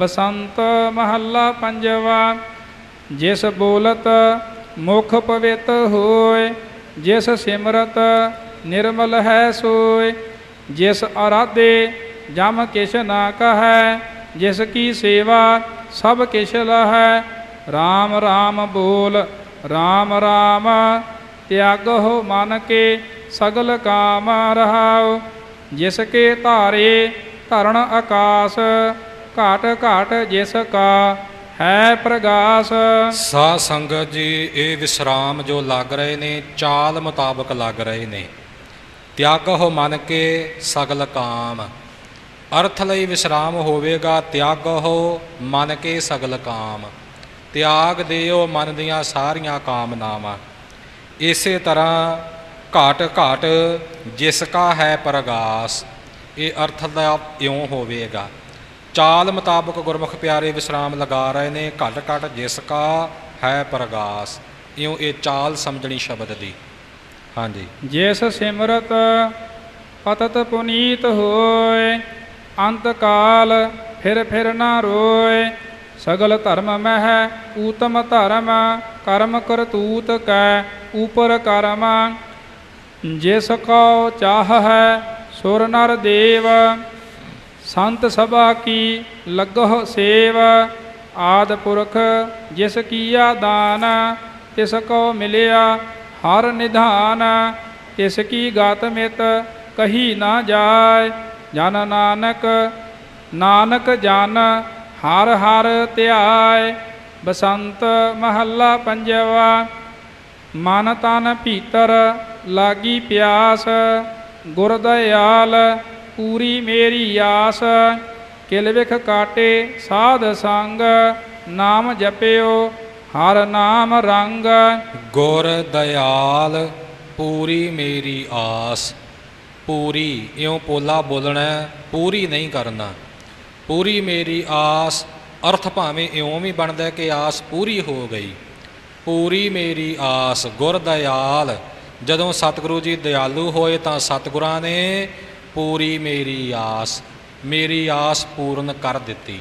ਬਸੰਤ ਮਹੱਲਾ ਪੰਜਵਾ, ਜਿਸ ਬੋਲਤ ਮੁਖ ਪਵਿੱਤ ਹੋਏ, ਜਿਸ ਸਿਮਰਤ ਨਿਰਮਲ ਹੈ ਸੋਏ, ਜਿਸ ਅਰਾਧੇ ਜਮ ਕਿਛ ਨਾ ਕਹੈ, ਜਿਸ ਕੀ ਸੇਵਾ ਸਭ ਕਿਛ ਲਹੈ RAM RAM ਬੋਲ RAM RAM ਤਿਆਗੋ ਮਨ ਕੇ ਸਗਲ ਕਾਮ ਰਹਾਉ, ਜਿਸ ਕੇ ਧਾਰੇ ਧਰਨ ਆਕਾਸ ਘਾਟ ਘਾਟ ਜਿਸ ਕਾ ਹੈ ਪ੍ਰਗਾਸ। ਸਾ ਸੰਗਤ ਜੀ, ਇਹ ਵਿਸਰਾਮ ਜੋ ਲੱਗ ਰਹੇ ਨੇ, ਚਾਲ ਮੁਤਾਬਕ ਲੱਗ ਰਹੇ ਨੇ। ਤਿਆਗ ਹੋ ਮਨ ਕੇ ਸਗਲ ਕਾਮ। ਅਰਥ ਲਈ ਵਿਸਰਾਮ ਹੋਵੇਗਾ, ਤਿਆਗ ਹੋ ਮਨ ਕੇ ਸਗਲ ਕਾਮ। ਤਿਆਗ ਦਿਓ ਮਨ ਦੀਆਂ ਸਾਰੀਆਂ ਕਾਮਨਾਵਾਂ। ਇਸੇ ਤਰ੍ਹਾਂ ਘਾਟ ਘਾਟ ਜਿਸ ਕਾ ਹੈ ਪ੍ਰਗਾਸ। ਇਹ ਅਰਥ ਦਾ ਇਉਂ ਹੋਵੇਗਾ। ਚਾਲ ਮੁਤਾਬਕ ਗੁਰਮੁਖ ਪਿਆਰੇ ਵਿਸਰਾਮ ਲਗਾ ਰਹੇ ਨੇ, ਘਟ ਘਟ ਜਿਸ ਕਾ ਹੈ ਪ੍ਰਗਾਸ। ਇਉਂ ਇਹ ਚਾਲ ਸਮਝਣੀ ਸ਼ਬਦ ਦੀ। ਹਾਂਜੀ। ਜਿਸ ਸਿਮਰਤ ਪਤਤ ਪੁਨੀਤ ਹੋਏ, ਅੰਤ ਕਾਲ ਫਿਰ ਫਿਰ ਨਾ ਰੋਏ, ਸਗਲ ਧਰਮ ਮਹਿ ਊਤਮ ਧਰਮ, ਕਰਮ ਕਰਤੂਤ ਕੈ ਉਪਰ ਕਰਮ। ਜਿਸ ਕੋ ਚਾਹ ਹੈ ਸੁਰ ਨਰ ਦੇਵ ਸੰਤ ਸਭਾ ਕੀ ਲੱਗਹੁ ਸੇਵ, ਆਦ ਪੁਰਖ ਜਿਸ ਕੀਆ ਦਾਨ, ਤਿਸ ਕੋ ਮਿਲਿਆ ਹਰ ਨਿਧਾਨ, ਤਿਸ ਕੀ ਗਾਤ ਮਿਤ ਕਹੀ ਨਾ ਜਾਏ, ਜਨ ਨਾਨਕ ਨਾਨਕ ਜਨ ਹਰ ਹਰ ਧਿਆਏ, ਬਸੰਤ ਮਹੱਲਾ ਪੰਜਵਾ, ਮਨ ਤਨ ਭੀਤਰ ਲਾਗੀ ਪਿਆਸ ਗੁਰਦਿਆਲ ਪੂਰੀ ਮੇਰੀ ਆਸ। ਕਿਲ ਵਿਖ ਕਾਟੇ ਸਾਧ ਸੰਗ, ਨਾਮ ਜਪਿਓ, ਹਰ ਨਾਮ ਰੰਗ। ਗੁਰ ਦਇਆਲ, ਪੂਰੀ ਮੇਰੀ ਆਸ। ਪੂਰੀ, ਇਉਂ ਪੋਲਾ ਬੋਲਣਾ, ਪੂਰੀ ਨਹੀਂ ਕਰਨਾ। ਪੂਰੀ ਮੇਰੀ ਆਸ, ਅਰਥ ਭਾਵੇਂ ਇਉਂ ਵੀ ਬਣਦਾ ਕਿ ਆਸ ਪੂਰੀ ਹੋ ਗਈ। ਪੂਰੀ ਮੇਰੀ ਆਸ, ਗੁਰ ਦਇਆਲ, ਜਦੋਂ ਸਤਿਗੁਰੂ ਜੀ ਦਿਆਲੂ ਹੋਏ ਤਾਂ ਸਤਿਗੁਰਾਂ ਨੇ ਪੂਰੀ ਮੇਰੀ ਆਸ ਮੇਰੀ ਆਸ ਪੂਰਨ ਕਰ ਦਿੱਤੀ।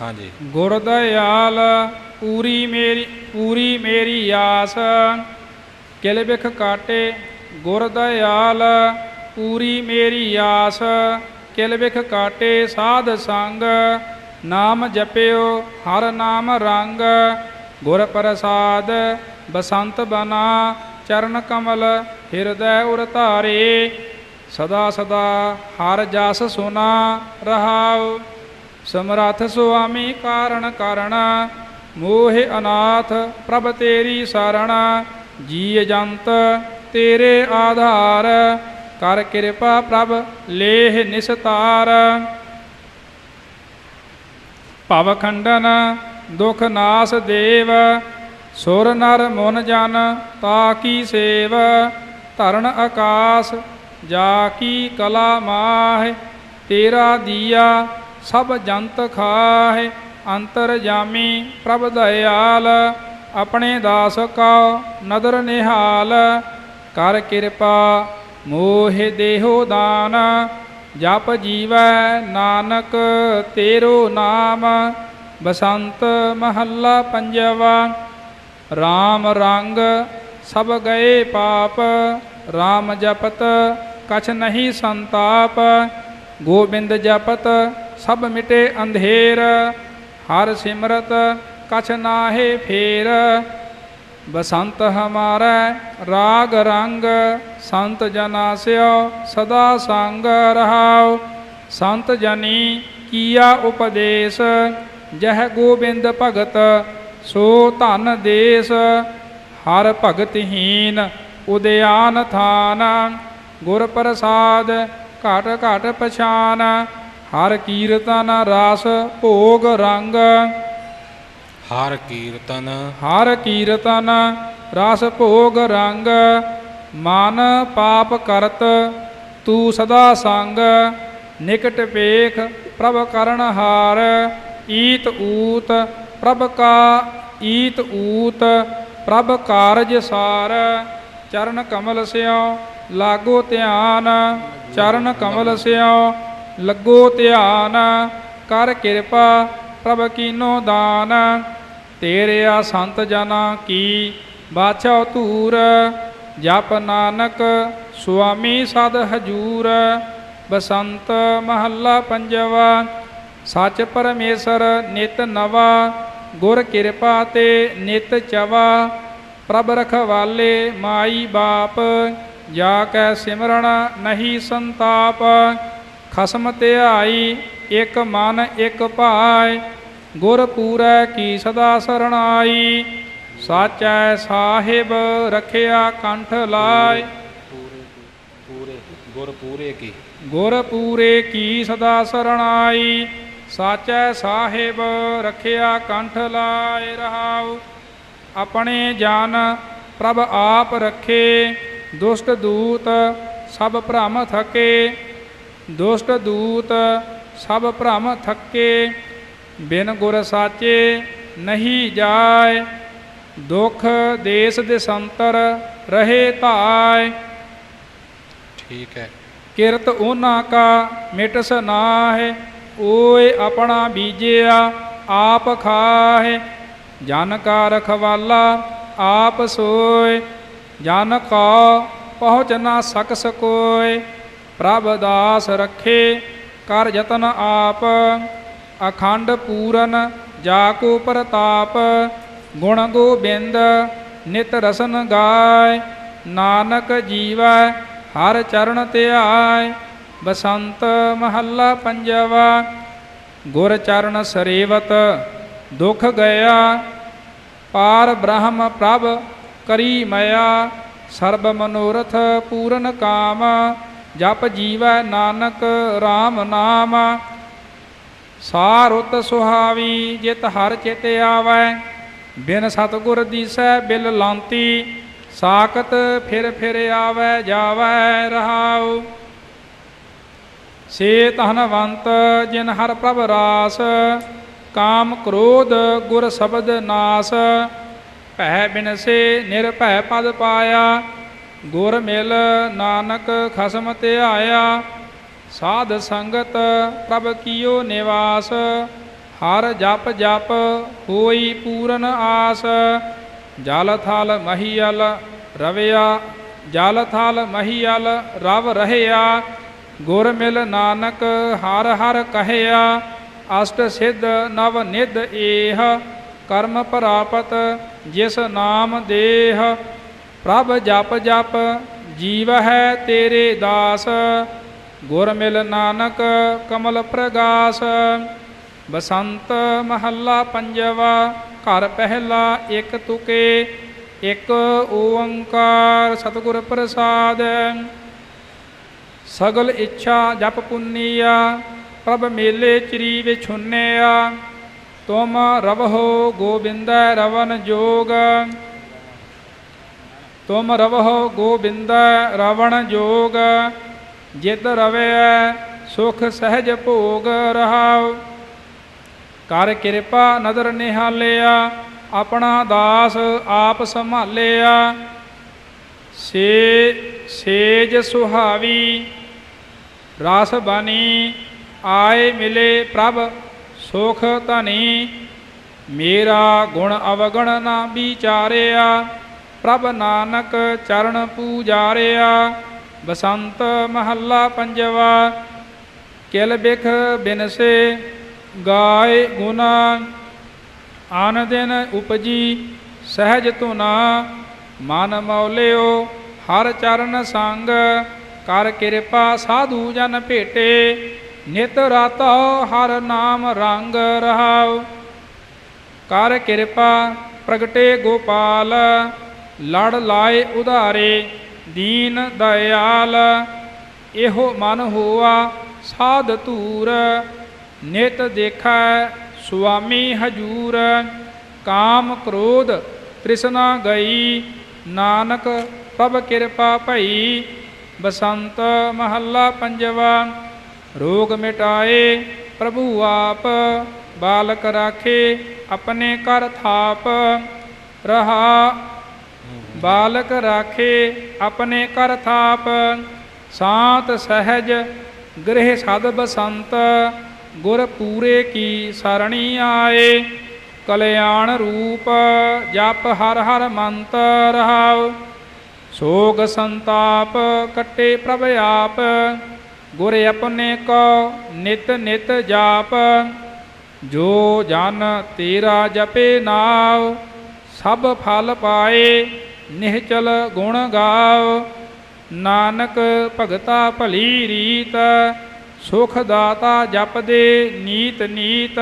ਹਾਂਜੀ। ਗੁਰ ਦਇਆਲ, ਪੂਰੀ ਮੇਰੀ ਪੂਰੀ ਮੇਰੀ ਆਸ। ਕਿਲ ਬਿਖ ਕਾਟੇ, ਗੁਰ ਦਇਆਲ, ਪੂਰੀ ਮੇਰੀ ਆਸ। ਕਿਲ ਬਿਖ ਕਾਟੇ ਸਾਧ ਸੰਗ, ਨਾਮ ਜਪਿਓ ਹਰ ਨਾਮ ਰੰਗ। ਗੁਰ ਪ੍ਰਸਾਦ, ਬਸੰਤ ਬਨਾ, ਚਰਨ ਕਮਲ, ਹਿਰਦੈ ਉਰ ਧਾਰੇ। ਸਦਾ ਸਦਾ ਹਰ ਜਸ ਸੁਨਾ ਰਹਾਉ, ਸਮਰਥ ਸੁਆਮੀ ਕਾਰਣ ਕਰਣ, ਮੋਹਿ ਅਨਾਥ ਪ੍ਰਭ ਤੇਰੀ ਸਰਣ ਜੀ ਜੰਤ ਤੇਰੇ ਆਧਾਰ, ਕਰ ਕਿਰਪਾ ਪ੍ਰਭ ਲੇਹ ਨਿਸਤਾਰ। ਭਵ ਖੰਡਨ, ਦੁਖ ਨਾਸ ਦੇਵ, ਸੁਰ ਨਰ ਮਨ ਜਨ, ਤਾ ਕੀ ਸੇਵ ਧਰਨ ਆਕਾਸ ਜਾ ਕੀ ਕਲਾ ਮਾਹਿ, ਤੇਰਾ ਦੀਆ ਸਭ ਜੰਤ ਖਾਹਿ, ਅੰਤਰ ਜਾਮੀ ਪ੍ਰਭ ਦਇਆਲ, ਆਪਣੇ ਦਾਸ ਕਾ ਨਦਰ ਨਿਹਾਲ, ਕਰ ਕਿਰਪਾ ਮੋਹਿ ਦੇਹੋ ਦਾਨ, ਜਪ ਜੀਵੈ ਨਾਨਕ ਤੇਰੋ ਨਾਮ, ਬਸੰਤ ਮਹੱਲਾ ਪੰਜਵਾ RAM ਰੰਗ ਸਭ ਗਏ ਪਾਪ RAM ਜਪਤ, ਕਛ ਨਹੀਂ ਸੰਤਾਪ, ਗੋਬਿੰਦ ਜਪਤ, ਸਭ ਮਿਟੇ ਅੰਧੇਰ, ਹਰ ਸਿਮਰਤ, ਕਛ ਨਾਹੇ ਫੇਰ। ਬਸੰਤ ਹਮਾਰਾ, ਰਾਗ ਰੰਗ, ਸੰਤ ਜਨਾ ਸਿਓ, ਸਦਾ ਸੰਗ ਰਹਾਉ। ਸੰਤ ਜਨੀ, ਕੀਆ ਉਪਦੇਸ਼, ਜਹ ਗੋਬਿੰਦ ਭਗਤ, ਸੋ ਧਨ ਦੇਸ। ਹਰ ਭਗਤਹੀਨ ਉਦਿਆਨ ਥਾਨ ਗੁਰ ਪ੍ਰਸਾਦ ਘਟ ਘਟ ਪਛਾਨ ਹਰ ਕੀਰਤਨ ਰਸ ਭੋਗ ਰੰਗ। ਹਰ ਕੀਰਤਨ। ਹਰ ਕੀਰਤਨ ਰਸ ਭੋਗ ਰੰਗ। ਮਨ ਪਾਪ ਕਰਤ ਤੂੰ ਸਦਾ ਸੰਗ। ਨਿਕਟ ਪੇਖ ਪ੍ਰਭ ਕਰਨ ਹਾਰ ਈਤ ਊਤ ਪ੍ਰਭ ਕਾ ਈਤ ਊਤ ਪ੍ਰਭ ਕਾਰਜ ਸਾਰ। ਚਰਨ ਕਮਲ ਸਿਓ, ਲਾਗੋ ਧਿਆਨ। ਚਰਨ ਕਮਲ ਸਿਓ, ਲੱਗੋ ਧਿਆਨ। ਕਰ ਕਿਰਪਾ ਪ੍ਰਭ ਕੀਨੋ ਦਾਨ। ਤੇਰਿਆ ਸੰਤ ਜਨਾ ਕੀ ਬਾਛਾ ਧੂਰ। ਜਪ ਨਾਨਕ ਸੁਆਮੀ ਸਦ ਹਜੂਰ। ਬਸੰਤ ਮਹੱਲਾ ਪੰਜਵਾ। ਸੱਚ ਪਰਮੇਸ਼ਰ ਨਿਤ ਨਵਾ। ਗੁਰ ਕਿਰਪਾ ਤੇ ਨਿਤ ਚਵਾ। ਪ੍ਰਭ ਰਖਵਾਲੇ ਮਾਈ ਬਾਪ ਜਾ ਕੈ ਸਿਮਰਣ ਨਹੀਂ ਸੰਤਾਪ ਖਸਮ ਧਿਆਈ ਇਕ ਮਨ ਇਕ ਭਾਇ ਗੁਰ ਪੂਰੈ ਕੀ ਸਦਾ ਸਰਣਾਈ ਸਾਚੈ ਸਾਹਿਬ ਰਖਿਆ ਕੰਠ ਲਾਇ। ਗੁਰ ਪੂਰੇ ਕੀ? ਗੁਰ ਪੂਰੇ ਕੀ ਸਦਾ ਸਰਣਾਈ ਸਾਚੈ ਸਾਹਿਬ ਰਖਿਆ ਕੰਠ ਲਾਇ ਰਹਾਉ। ਆਪਣੇ ਜਨ ਪ੍ਰਭ ਆਪ ਰੱਖੇ ਦੁਸ਼ਟ ਦੂਤ ਸਭ ਭ੍ਰਮ ਥਕੇ ਦੁਸ਼ਟ ਦੂਤ ਸਭ ਭ੍ਰਮ ਥਕੇ ਬਿਨ ਗੁਰ ਸਾਚੇ ਨਹੀਂ ਜਾਏ ਦੁਖ ਦੇਸ ਦੇਸੰਤਰ ਰਹੇ ਧਾਇ ਠੀਕ ਹੈ। ਕਿਰਤ ਉਹਨਾਂ ਕਾ ਮਿਟਸ ਨਾਹਿ ਓਏ ਆਪਣਾ ਬੀਜਿਆ ਆਪ ਖਾਹਿ। ਜਨ ਕਾ ਰਖਵਾਲਾ, ਆਪ ਸੋਏ। ਜਨ ਕਾ ਪਹੁੰਚ ਨਾ ਸਕਸ ਕੋਇ ਪ੍ਰਭ ਦਾਸ ਰਖੇ, ਕਰ ਯਤਨ ਆਪ। ਅਖੰਡ ਪੂਰਨ ਜਾ ਕੋ ਪ੍ਰਤਾਪ, ਗੁਣ ਗੋਬਿੰਦ ਨਿਤ ਰਸਨ ਗਾਏ। ਨਾਨਕ ਜੀਵੈ, ਹਰ ਚਰਨ ਧਿਆਇ ਬਸੰਤ ਮਹੱਲਾ ਪੰਜਵਾ, ਗੁਰ ਚਰਨ ਸਰੇਵਤ ਦੁਖ ਗਿਆ ਪਾਰ ਬ੍ਰਹਮ ਪ੍ਰਭ ਕਰੀ ਮਇਆ, ਸਰਬ ਮਨੋਰਥ ਪੂਰਨ ਕਾਮ, ਜਪ ਜੀਵੈ ਨਾਨਕ RAM ਨਾਮ। ਸਾਰੁਤ ਸੁਹਾਵੀ ਜਿਤ ਹਰ ਚਿਤ ਆਵੈ, ਬਿਨ ਸਤਗੁਰ ਦੀਸੈ ਬਿਲ ਲਾਂਤੀ, ਸਾਖਤ ਫਿਰ ਫਿਰ ਆਵੈ ਜਾਵੈ ਰਹਾਉ। ਸੇ ਧਨਵੰਤ ਜਿਨ ਹਰ ਪ੍ਰਭ ਰਾਸ ਕਾਮ ਕ੍ਰੋਧ ਗੁਰ ਸ਼ਬਦ ਨਾਸ, ਭੈ ਬਿਨਸੇ ਨਿਰਭੈ ਪਦ ਪਾਇਆ, ਗੁਰ ਮਿਲ ਨਾਨਕ ਖਸਮ ਧਿਆਇਆ, ਸਾਧ ਸੰਗਤ ਪ੍ਰਭ ਕੀਓ ਨਿਵਾਸ, ਹਰ ਜਪ ਜਪ ਹੋਈ ਪੂਰਨ ਆਸ, ਜਲ ਥਲ ਮਹੀਲ ਰਵਿਆ, ਜਲ ਥਲ ਮਹੀਲ ਰਵ ਰਹਿਆ, ਗੁਰ ਮਿਲ ਨਾਨਕ ਹਰ ਹਰ ਕਹਿਆ ਅਸ਼ਟ ਸਿੱਧ ਨਵ ਨਿਧ ਏਹ, ਕਰਮ ਪ੍ਰਾਪਤ ਜਿਸ ਨਾਮ ਦੇਹ। ਪ੍ਰਭ ਜਪ ਜਪ ਜੀਵ ਹੈ ਤੇਰੇ ਦਾਸ। ਗੁਰ ਮਿਲ ਨਾਨਕ, ਕਮਲ ਪ੍ਰਗਾਸ। ਬਸੰਤ ਮਹੱਲਾ ਪੰਜਵਾ, ਘਰ ਪਹਿਲਾ ਇੱਕ ਤੁਕੇ, ਇੱਕ ਓੰਕਾਰ ਸਤਿਗੁਰ ਪ੍ਰਸਾਦ। ਸਗਲ ਇੱਛਾ ਜਪ ਪੁੰਨੀਆ ਪ੍ਰਭ ਮੇਲੇ ਚਰੀ ਵਿਛੁੰਨਿਆ, ਤੁਮ ਰਵਹੋ ਗੋਬਿੰਦੈ ਰਵਨ ਜੋਗ। ਤੁਮ ਰਵਹੋ ਗੋਬਿੰਦੈ ਰਵਣ ਜੋਗ, ਜਿਤ ਰਵੈ ਸੁਖ ਸਹਿਜ ਭੋਗ ਰਹਾਉ। ਕਰ ਕਿਰਪਾ ਨਦਰ ਨਿਹਾਲਿਆ, ਆਪਣਾ ਦਾਸ ਆਪ ਸੰਭਾਲਿਆ। ਸੇ, ਸੇਜ ਸੁਹਾਵੀ, ਰਸ ਬਣੀ ਆਏ ਮਿਲੇ ਪ੍ਰਭ, ਸੁਖ ਧਨੀ। ਮੇਰਾ ਗੁਣ ਅਵਗਣ ਨਾ ਵਿਚਾਰਿਆ। ਪ੍ਰਭ ਨਾਨਕ ਚਰਨ ਪੂਜਾਰਿਆ। ਬਸੰਤ ਮਹੱਲਾ ਪੰਜਵਾ। ਕਿਲ ਬਿਖ ਬਿਨਸੇ, ਗਾਏ ਗੁਨਾ ਆਨ ਦਿਨ ਉਪਜੀ, ਸਹਿਜ ਤੁਨਾ ਮਨ ਮੌਲਿਓ, ਹਰ ਚਰਨ ਸੰਗ। ਕਰ ਕਿਰਪਾ ਸਾਧੂ ਜਨ ਭੇਟੇ। ਨਿਤ ਰਾਤਾ ਹਰ ਨਾਮ ਰੰਗ ਰਹਾਉ। ਕਰ ਕਿਰਪਾ ਪ੍ਰਗਟੇ ਗੋਪਾਲ, ਲੜ ਲਾਏ ਉਧਾਰੇ ਦੀਨ ਦਇਆਲ। ਇਹੋ ਮਨ ਹੋਆ ਸਾਧ ਧੂਰ, ਨਿਤ ਦੇਖੈ ਸੁਆਮੀ ਹਜੂਰ। ਕਾਮ ਕ੍ਰੋਧ ਤ੍ਰਿਸ਼ਨਾ ਗਈ, ਨਾਨਕ ਪ੍ਰਭ ਕਿਰਪਾ ਭਈ। ਬਸੰਤ ਮਹੱਲਾ ਪੰਜਵਾ। ਰੋਗ ਮਿਟਾਏ, ਪ੍ਰਭੂ ਆਪ ਬਾਲਕ ਰਾਖੇ, ਆਪਣੇ ਕਰ ਥਾਪ। ਰਹਾ, ਬਾਲਕ ਰਾਖੇ, ਆਪਣੇ ਕਰ ਥਾਪ। ਸਾਤ ਸਹਿਜ, ਗ੍ਰਹਿ ਸਦ ਬਸੰਤ। ਗੁਰ ਪੂਰੇ ਕੀ ਸਰਣੀ ਆਏ। ਕਲਿਆਣ ਰੂਪ, ਜਪ ਹਰ ਹਰ ਮੰਤ ਰਹਾਉ। ਸੋਗ ਸੰਤਾਪ, ਕੱਟੇ ਪ੍ਰਭ ਆਪ। ਗੁਰ ਆਪਣੇ ਕੋ ਨਿਤ ਨਿਤ ਜਾਪ, ਜੋ ਜਨ ਤੇਰਾ ਜਪੇ ਨਾਉ, ਸਭ ਫਲ ਪਾਏ ਨਿਹਚਲ ਗੁਣ ਗਾਓ ਨਾਨਕ ਭਗਤਾ ਭਲੀ ਰੀਤ, ਸੁਖ ਦਾਤਾ ਜਪਦੇ ਨੀਤ ਨੀਤ।